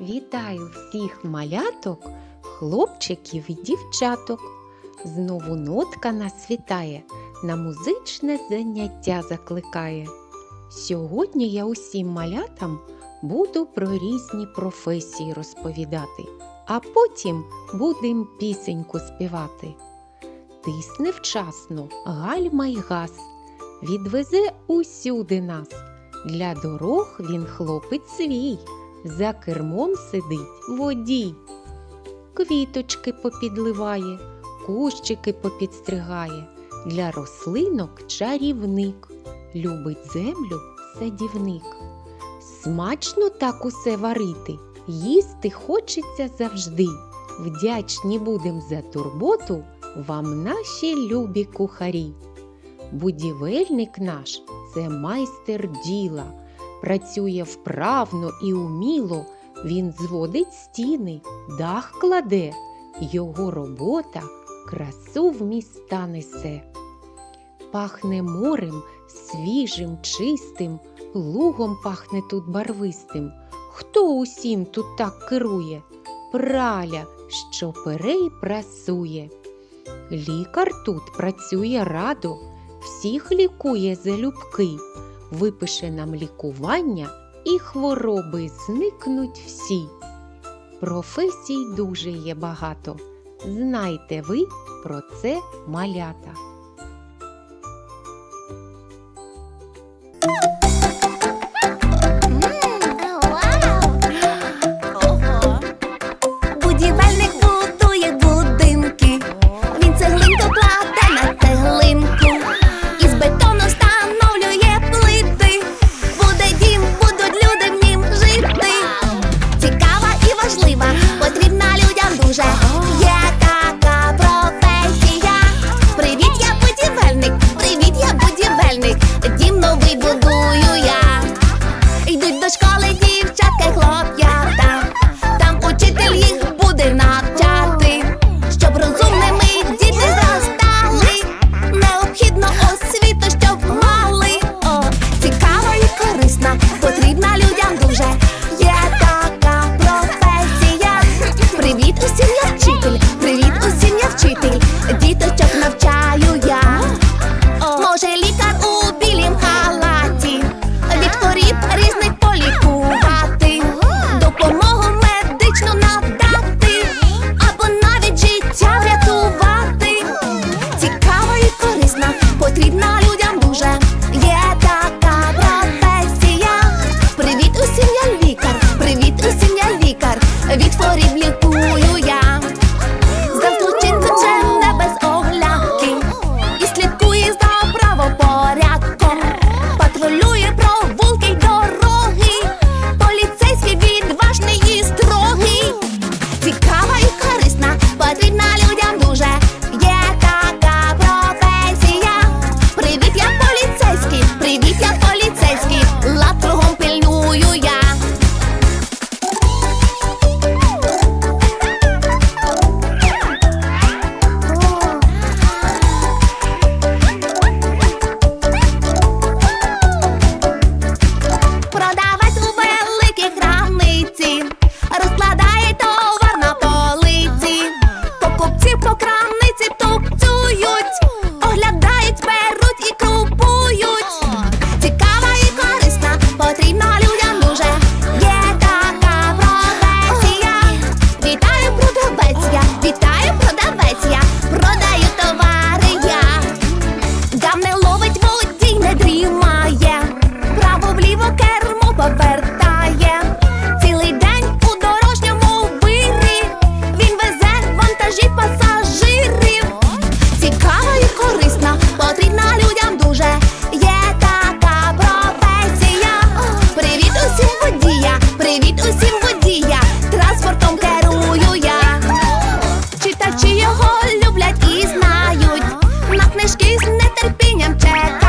Вітаю всіх маляток, хлопчиків і дівчаток. Знову нотка нас вітає, на музичне заняття закликає. Сьогодні я усім малятам буду про різні професії розповідати, а потім будем пісеньку співати. Тисне вчасно, гальма й газ, відвезе усюди нас. Для дорог він хлопець свій, за кермом сидить водій. Квіточки попідливає, кущики попідстригає, для рослинок чарівник, любить землю садівник. Смачно так усе варити, їсти хочеться завжди. Вдячні будем за турботу вам наші любі кухарі. Будівельник наш це майстер діла, працює вправно і уміло, він зводить стіни, дах кладе, його робота красу в міста несе. Пахне морем свіжим, чистим, лугом пахне тут барвистим. Хто усім тут так керує? Праля, що пере й прасує. Лікар тут працює радо, всіх лікує залюбки, випише нам лікування і хвороби зникнуть всі. Професій дуже є багато. Знайте ви про це малята. Продавець я, вітаю, продавець я, продаю його люблять і знають. На книжки з нетерпінням чекають.